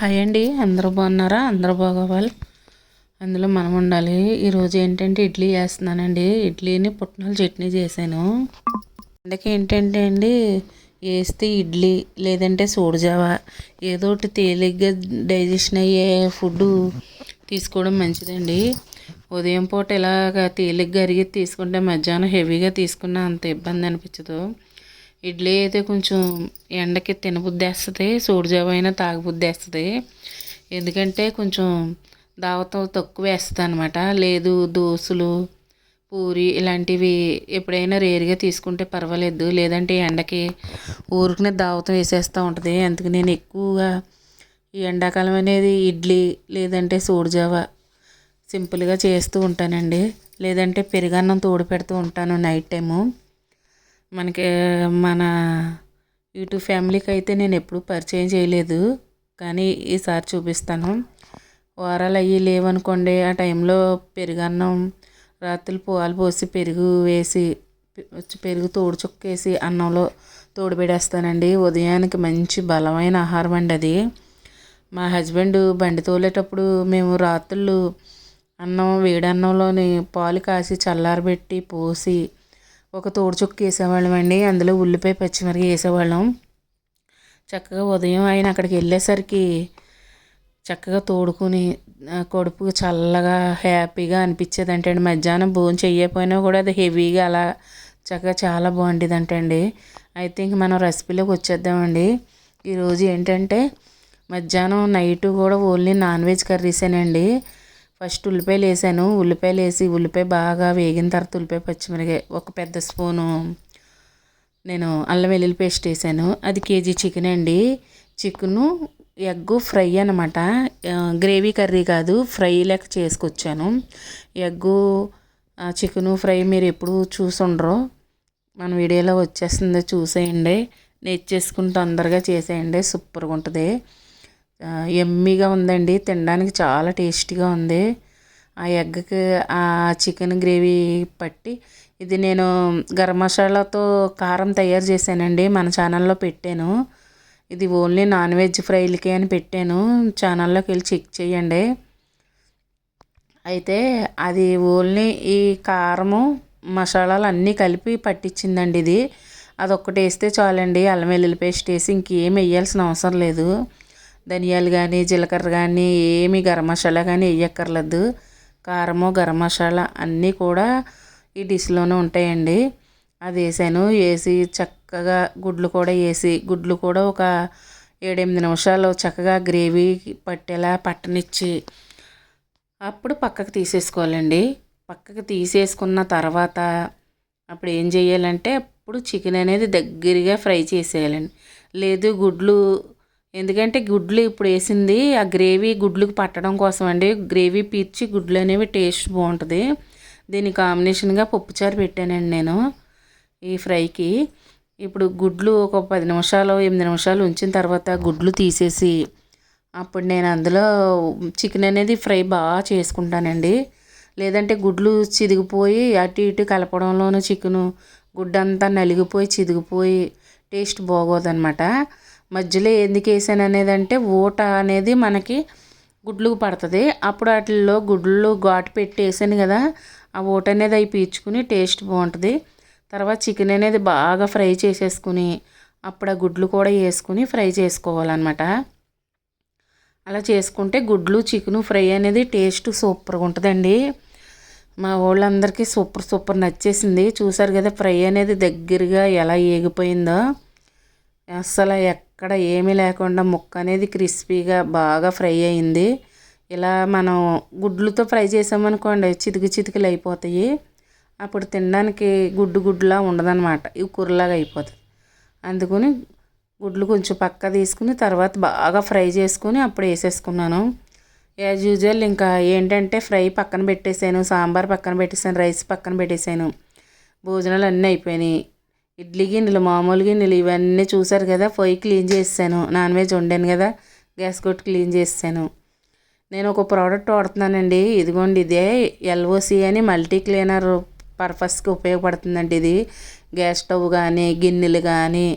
Hi అండి అందరూ బాగున్నారా? అందరూ బాగోవాలి. అందులో మనం ఉండాలి. ఈరోజు ఏంటంటే ఇడ్లీ చేస్తున్నానండి. ఇడ్లీని పుట్నాల చట్నీ చేశాను. అందుకే ఏంటంటే అండి వేస్తే ఇడ్లీ లేదంటే సోడిజావ ఏదో ఒకటి తేలిగ్గా డైజెషన్ అయ్యే ఫుడ్ తీసుకోవడం మంచిదండి. ఉదయం పూట ఇలాగ తేలిగ్గా అరిగి తీసుకుంటే మధ్యాహ్నం హెవీగా తీసుకున్న అంత ఇబ్బంది అనిపించదు. ఇడ్లీ అయితే కొంచెం ఎండకి తినబుద్దేస్తుంది సోడిజావ అయినా తాగబుద్దేస్తుంది ఎందుకంటే కొంచెం దావతం తక్కువ వేస్తుంది అనమాట లేదు దోశలు పూరి ఇలాంటివి ఎప్పుడైనా రేరుగా తీసుకుంటే పర్వాలేదు. లేదంటే ఎండకి ఊరికనే దావతం వేసేస్తూ ఉంటుంది. అందుకు నేను ఎక్కువగా ఈ ఎండాకాలం అనేది ఇడ్లీ లేదంటే సోడిజావ సింపుల్గా చేస్తూ ఉంటానండి. లేదంటే పెరుగన్నం తోడు పెడుతూ ఉంటాను నైట్ టైము. మనకి మన యూట్యూబ్ ఫ్యామిలీకి అయితే నేను ఎప్పుడూ పరిచయం చేయలేదు. కానీ ఈసారి చూపిస్తాను. వారాలు అయ్యి లేవనుకోండి ఆ టైంలో పెరుగన్నం రాత్రులు పాలు పోసి పెరుగు వేసి పెరుగు తోడు చుక్కేసి అన్నంలో తోడుపెడేస్తానండి ఉదయానికి మంచి బలమైన ఆహారం అండి అది. మా హస్బెండ్ బండి తోలేటప్పుడు మేము రాత్రులు అన్నం వేడన్నంలోని పాలు కాసి చల్లారబెట్టి పోసి ఒక తోడు చుక్క వేసేవాళ్ళం అండి అందులో ఉల్లిపాయ పచ్చిమిరపకాయ వేసేవాళ్ళం. చక్కగా ఉదయం ఆయన అక్కడికి వెళ్ళేసరికి చక్కగా తోడుకుని కడుపు చల్లగా హ్యాపీగా అనిపించేది అంటే అండి మధ్యాహ్నం భోజనం చెయ్యకపోయినా కూడా అది హెవీగా అలా చక్కగా చాలా బాగుండేది అంటండి అయితే ఇంక మనం రెసిపీలోకి వచ్చేద్దామండి. ఈరోజు ఏంటంటే మధ్యాహ్నం నైట్ కూడా ఓన్లీ నాన్ వెజ్ కర్రీసేనండి. ఫస్ట్ ఉల్లిపాయలు వేసాను ఉల్లిపాయలు వేసి ఉల్లిపాయ బాగా వేగిన తర్వాత ఉల్లిపాయ పచ్చిమిరకాయ ఒక పెద్ద స్పూను నేను అల్లం వెల్లుల్లి పేస్ట్ వేసాను. అది కేజీ చికెన్ అండి. చికెను ఎగ్ ఫ్రై అనమాట గ్రేవీ కర్రీ కాదు ఫ్రై లెక్క చేసుకొచ్చాను. ఎగ్గు చికెను ఫ్రై మీరు ఎప్పుడు చూసుండరు మన వీడియోలో వచ్చేస్తుంది చూసేయండి. నేర్చేసుకుని తొందరగా చేసేయండి సూపర్గా ఉంటుంది. ఎమ్మీగా ఉందండి. తినడానికి చాలా టేస్టీగా ఉంది. ఆ ఎగ్కి ఆ చికెన్ గ్రేవీ పట్టి ఇది నేను గరం మసాలాతో కారం తయారు చేశానండి. మన ఛానల్లో పెట్టాను. ఇది ఓన్లీ నాన్ వెజ్ ఫ్రైలకే అని పెట్టాను. ఛానల్లోకి వెళ్ళి చెక్ చేయండి. అయితే అది ఓన్లీ ఈ కారము మసాలాలు అన్నీ కలిపి పట్టించిందండి ఇది. అదొక్కటి వేస్తే చాలండి. అల్లం వెల్లుల్లి పేస్ట్ వేసి ఇంకేం వేయాల్సిన అవసరం లేదు. ధనియాలు కానీ జీలకర్ర కానీ ఏమి గరం మసాలా కానీ వేయక్కర్లేదు కారము గరం మసాలా అన్నీ కూడా ఈ డిష్లోనే ఉంటాయండి. అది వేసాను. వేసి చక్కగా గుడ్లు కూడా వేసి గుడ్లు కూడా ఒక ఏడెనిమిది నిమిషాలు చక్కగా గ్రేవీ పట్టేలా పట్టనిచ్చి అప్పుడు పక్కకు తీసేసుకోవాలండి. పక్కకు తీసేసుకున్న తర్వాత అప్పుడు ఏం చేయాలంటే అప్పుడు చికెన్ అనేది దగ్గరగా ఫ్రై చేసేయాలండి. లేదు గుడ్లు ఎందుకంటే గుడ్లు ఇప్పుడు వేసింది ఆ గ్రేవీ గుడ్లకు పట్టడం కోసం అండి గ్రేవీ పీర్చి గుడ్లు అనేవి టేస్ట్ బాగుంటుంది. దీని కాంబినేషన్గా పప్పుచారు పెట్టానండి నేను ఈ ఫ్రైకి. ఇప్పుడు గుడ్లు ఒక పది నిమిషాలు ఎనిమిది నిమిషాలు ఉంచిన తర్వాత గుడ్లు తీసేసి అప్పుడు నేను అందులో చికెన్ అనేది ఫ్రై బాగా చేసుకుంటానండి. లేదంటే గుడ్లు చిదిగిపోయి అటు ఇటు కలపడంలోనూ చికెను గుడ్డంతా నలిగిపోయి చిదిగిపోయి టేస్ట్ బాగోదన్నమాట మధ్యలో ఎందుకు వేసాను అనేది అంటే ఊట అనేది మనకి గుడ్లు పడుతుంది. అప్పుడు వాటిల్లో గుడ్లు ఘాటు పెట్టి వేసాను కదా ఆ ఊట అనేది అవి పీల్చుకుని టేస్ట్ బాగుంటుంది. తర్వాత చికెన్ అనేది బాగా ఫ్రై చేసేసుకుని అప్పుడు ఆ గుడ్లు కూడా వేసుకుని ఫ్రై చేసుకోవాలన్నమాట. అలా చేసుకుంటే గుడ్లు చికెన్ ఫ్రై అనేది టేస్ట్ సూపర్గా ఉంటుందండి. మా వాళ్ళందరికీ సూపర్ సూపర్ నచ్చేసింది. చూసారు కదా ఫ్రై అనేది దగ్గరగా ఎలా ఏగిపోయిందో. అస్సలు ఎక్కడ ఏమీ లేకుండా ముక్క అనేది క్రిస్పీగా బాగా ఫ్రై అయింది. ఇలా మనం గుడ్లతో ఫ్రై చేసామనుకోండి చితికి చితికిలు అయిపోతాయి. అప్పుడు తినడానికి గుడ్డు గుడ్డులా ఉండదన్నమాట. ఇవి కూరలాగా అయిపోతుంది అందుకని గుడ్లు కొంచెం పక్క తీసుకుని తర్వాత బాగా ఫ్రై చేసుకుని అప్పుడు వేసేసుకున్నాను. యాజ్ యూజువల్ ఇంకా ఏంటంటే ఫ్రై పక్కన పెట్టేశాను సాంబార్ పక్కన పెట్టేశాను రైస్ పక్కన పెట్టేశాను భోజనాలు అన్నీ అయిపోయినాయి. ఇడ్లీ గిన్నెలు మామూలు గిన్నెలు ఇవన్నీ చూసారు కదా? పొయ్యి క్లీన్ చేసాను నాన్ వెజ్ వండాను కదా? గ్యాస్ కొట్టి క్లీన్ చేసాను నేను ఒక ప్రోడక్ట్ వాడుతున్నానండి. ఇదిగోండి ఇదే ఎల్ఓసి అని మల్టీ క్లీనర్ పర్పస్కి ఉపయోగపడుతుందండి ఇది. గ్యాస్ స్టవ్ కానీ గిన్నెలు కానీ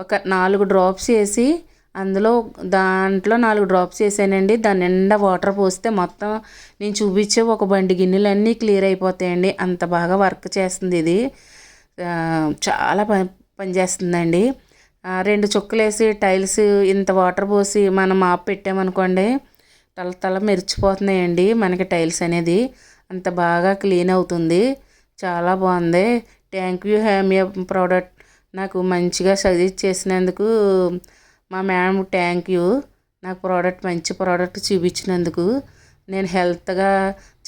ఒక నాలుగు డ్రాప్స్ వేసి అందులో దాంట్లో నాలుగు డ్రాప్స్ వేసానండి దాని నిండా వాటర్ పోస్తే మొత్తం నేను చూపించే ఒక బండి గిన్నెలన్నీ క్లియర్ అయిపోతాయండి. అంత బాగా వర్క్ చేస్తుంది ఇది. చాలా పని పనిచేస్తుందండి. రెండు చుక్కలు వేసి టైల్స్ ఇంత వాటర్ పోసి మనం మాప్ పెట్టామనుకోండి తల తల మెరిచిపోతున్నాయండి మనకి టైల్స్ అనేది. అంత బాగా క్లీన్ అవుతుంది. చాలా బాగుంది. థ్యాంక్ యూ హ్యామియా ప్రోడక్ట్. నాకు మంచిగా సజెస్ట్ చేసినందుకు మా మేడం థ్యాంక్ యూ. నాకు ప్రోడక్ట్ మంచి ప్రోడక్ట్ చూపించినందుకు. నేను హెల్త్గా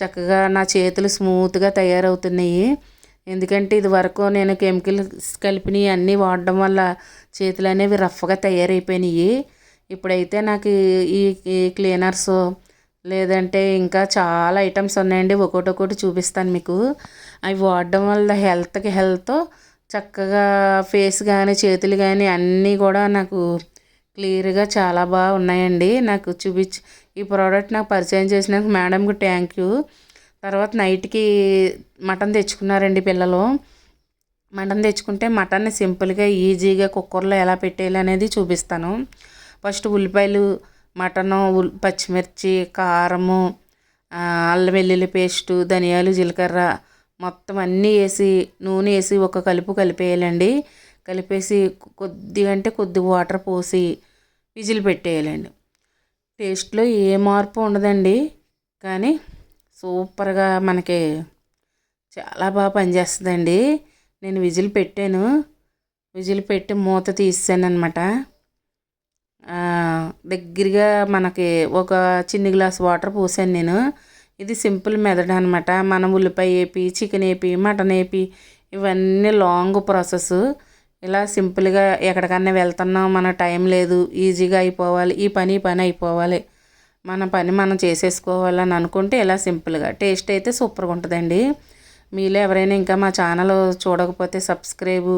చక్కగా నా చేతులు స్మూత్గా తయారవుతున్నాయి. ఎందుకంటే ఇది వరకు నేను కెమికల్స్ కలిపినవి అన్నీ వాడడం వల్ల చేతులు అనేవి రఫ్గా తయారైపోయినాయి. ఇప్పుడైతే నాకు ఈ ఈ క్లీనర్స్ లేదంటే ఇంకా చాలా ఐటమ్స్ ఉన్నాయండి. ఒకటి ఒకటి చూపిస్తాను మీకు. అవి వాడడం వల్ల హెల్త్కి హెల్త్ చక్కగా ఫేస్ కానీ చేతులు కానీ అన్నీ కూడా నాకు క్లియర్గా చాలా బాగా ఉన్నాయండి. నాకు చూపించి ఈ ప్రోడక్ట్ నాకు పరిచయం చేసినందుకు మేడంకి థ్యాంక్ యూ. తర్వాత నైట్కి మటన్ తెచ్చుకున్నారండి పిల్లలు. మటన్ తెచ్చుకుంటే మటన్ని సింపుల్గా ఈజీగా కుక్కర్లో ఎలా పెట్టేయాలి అనేది చూపిస్తాను. ఫస్ట్ ఉల్లిపాయలు మటను పచ్చిమిర్చి కారము అల్లం వెల్లుల్లి పేస్టు ధనియాలు జీలకర్ర మొత్తం అన్నీ వేసి నూనె వేసి ఒక కలుపు కలిపేయాలండి. కలిపేసి కొద్దిగా అంటే కొద్ది వాటర్ పోసి విజిల్ పెట్టేయాలండి. టేస్ట్లో ఏ మార్పు ఉండదండి. కానీ సూపర్గా మనకి చాలా బాగా పనిచేస్తుందండి. నేను విజిల్ పెట్టాను. విజిల్ పెట్టి మూత తీసాను అనమాట దగ్గరగా మనకి ఒక చిన్ని గ్లాస్ వాటర్ పోసాను నేను. ఇది సింపుల్ మెథడ్ అనమాట మనం ఉల్లిపాయ వేపి చికెన్ వేపి మటన్ వేపి ఇవన్నీ లాంగ్ ప్రాసెస్. ఇలా సింపుల్గా ఎక్కడికన్నా వెళ్తున్నాం మన టైం లేదు ఈజీగా అయిపోవాలి ఈ పని ఈ పని అయిపోవాలి. మన పని మనం చేసేసుకోవాలని అనుకుంటే ఇలా సింపుల్గా. టేస్ట్ అయితే సూపర్గా ఉంటుందండి. మీలో ఎవరైనా ఇంకా మా ఛానల్ చూడకపోతే సబ్స్క్రైబు.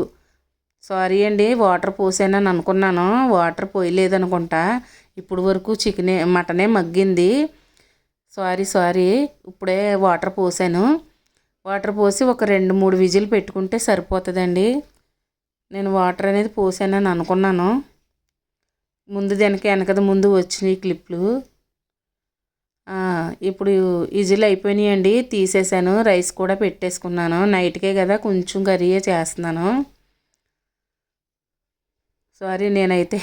సారీ అండి వాటర్ పోసానని అనుకున్నాను. వాటర్ పోయలేదు అనుకుంటా ఇప్పుడు వరకు చికెనే మటనే మగ్గింది. సారీ సారీ ఇప్పుడే వాటర్ పోసాను. వాటర్ పోసి ఒక రెండు మూడు విజిల్ పెట్టుకుంటే సరిపోతుందండి. నేను వాటర్ అనేది పోసానని అనుకున్నాను. ముందు దానికి వెనకది ముందు వచ్చినాయి క్లిప్లు ఇప్పుడు విజిల్ అయిపోయినాయండి. తీసేసాను రైస్ కూడా పెట్టేసుకున్నాను. నైట్కే కదా కొంచెం కర్రీయే చేస్తున్నాను. సారీ నేనైతే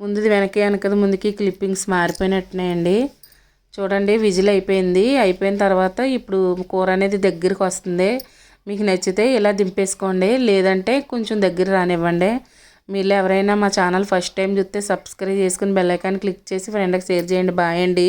ముందుది వెనకే వెనకది ముందుకి క్లిప్పింగ్స్ మారిపోయినట్టున్నాయండి. చూడండి విజిల్ అయిపోయింది. అయిపోయిన తర్వాత ఇప్పుడు కూర అనేది దగ్గరికి వస్తుంది. మీకు నచ్చితే ఇలా దింపేసుకోండి. లేదంటే కొంచెం దగ్గర రానివ్వండి. మీరు ఎవరైనా మా ఛానల్ ఫస్ట్ టైం చూస్తే సబ్స్క్రైబ్ చేసుకుని బెల్ ఐకాన్ క్లిక్ చేసి ఫ్రెండ్కి షేర్ చేయండి. బాయ్ అండి.